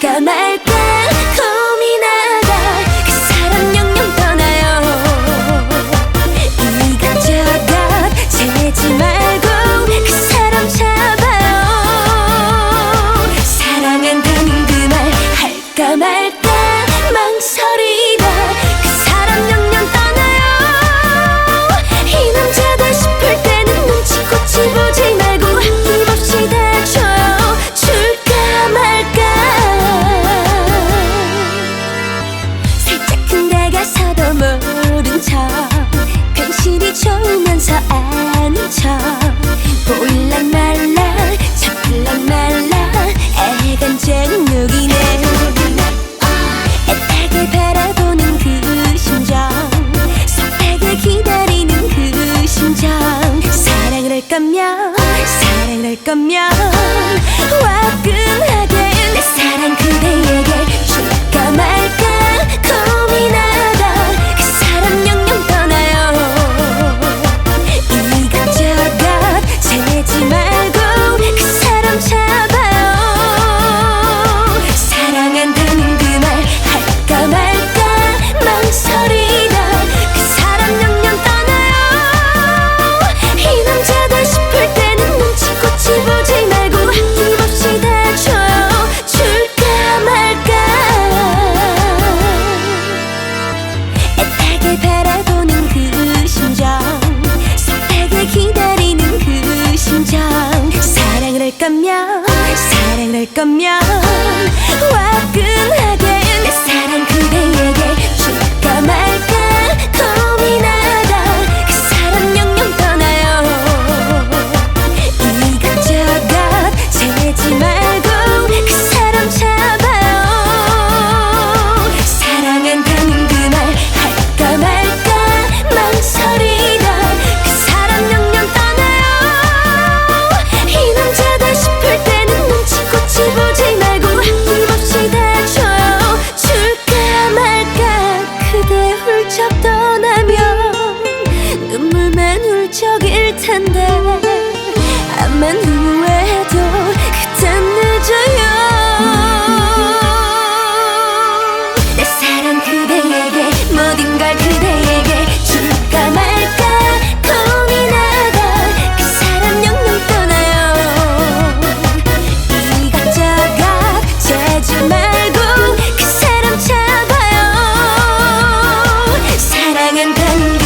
Come make it. 앉혀 볼랑 말랑 잡힐랑 말랑 애간장 녹이네. 애타게 바라보는 그 심정. 속닥에 기다리는 그 심정. 사랑을 할 거면 사랑을 할 거면. 할 거면 사랑할 거면 화끈하게 훌쩍 떠나면 눈물 맨 훌쩍 일 텐데 암만 눈물 hanging pennies.